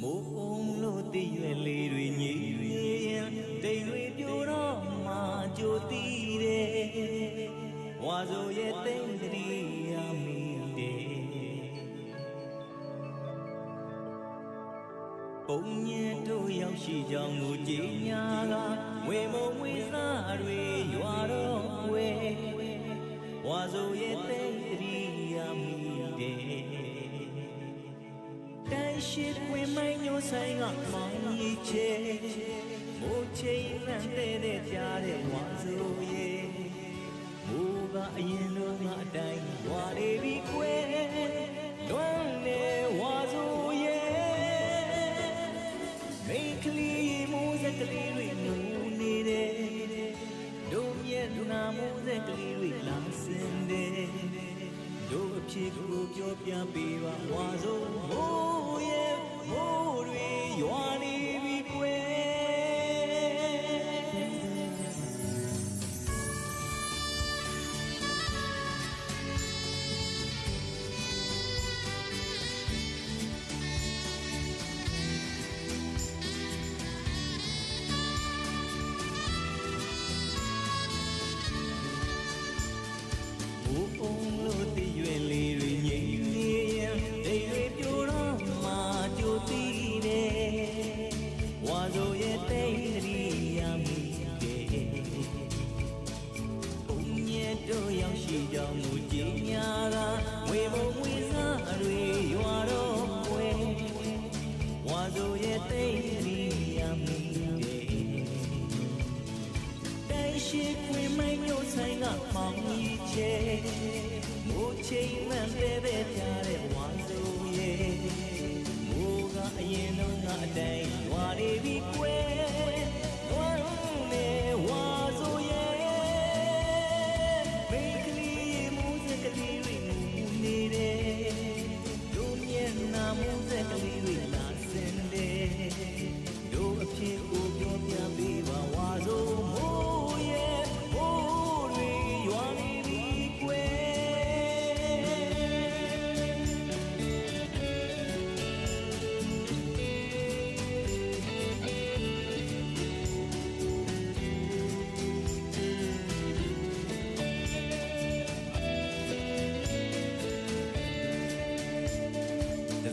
မိုးအုံလို့တည်ရွယ်လေးတွေညည်ရင်တိမ်တွေပြိုတော့မှကြိုတည်တယ်ဝါဆိုရဲ့တိမ်တရီရမိတယ်ပုံညင်တို့ရောက်ရှိကြောင်းကိုကြည်ညာကဝေမုံဝေစားတွေရွာတော့ဝဲဝါဆိုရဲ့တိမ် ရှိခွင်မိုင်းညိုဆိုင်ကမောင်ကြီးချေမိုးချိန်လန့်တဲ့တဲ့ကြားတဲ့ဝါဆိုရဲ့မိုးကအရင်တော့ငါအတိုင်းဝါနေပြီကွ တို့အဖြစ်ကိုပြောပြပေးပါဝါဆိုမိုးရဲ့မိုးတွေရွာ ဝါဆိုရဲ့တိတ်တရီရမိတယ်တိုင်ရှိခွေမိုင်းညိုဆိုင်ကမောင်ကြီးချေမိုးချိန်မှန်တဲ့တဲ့ပြ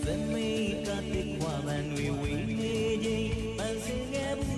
Semi katik wa man wi wi me ji, man sing em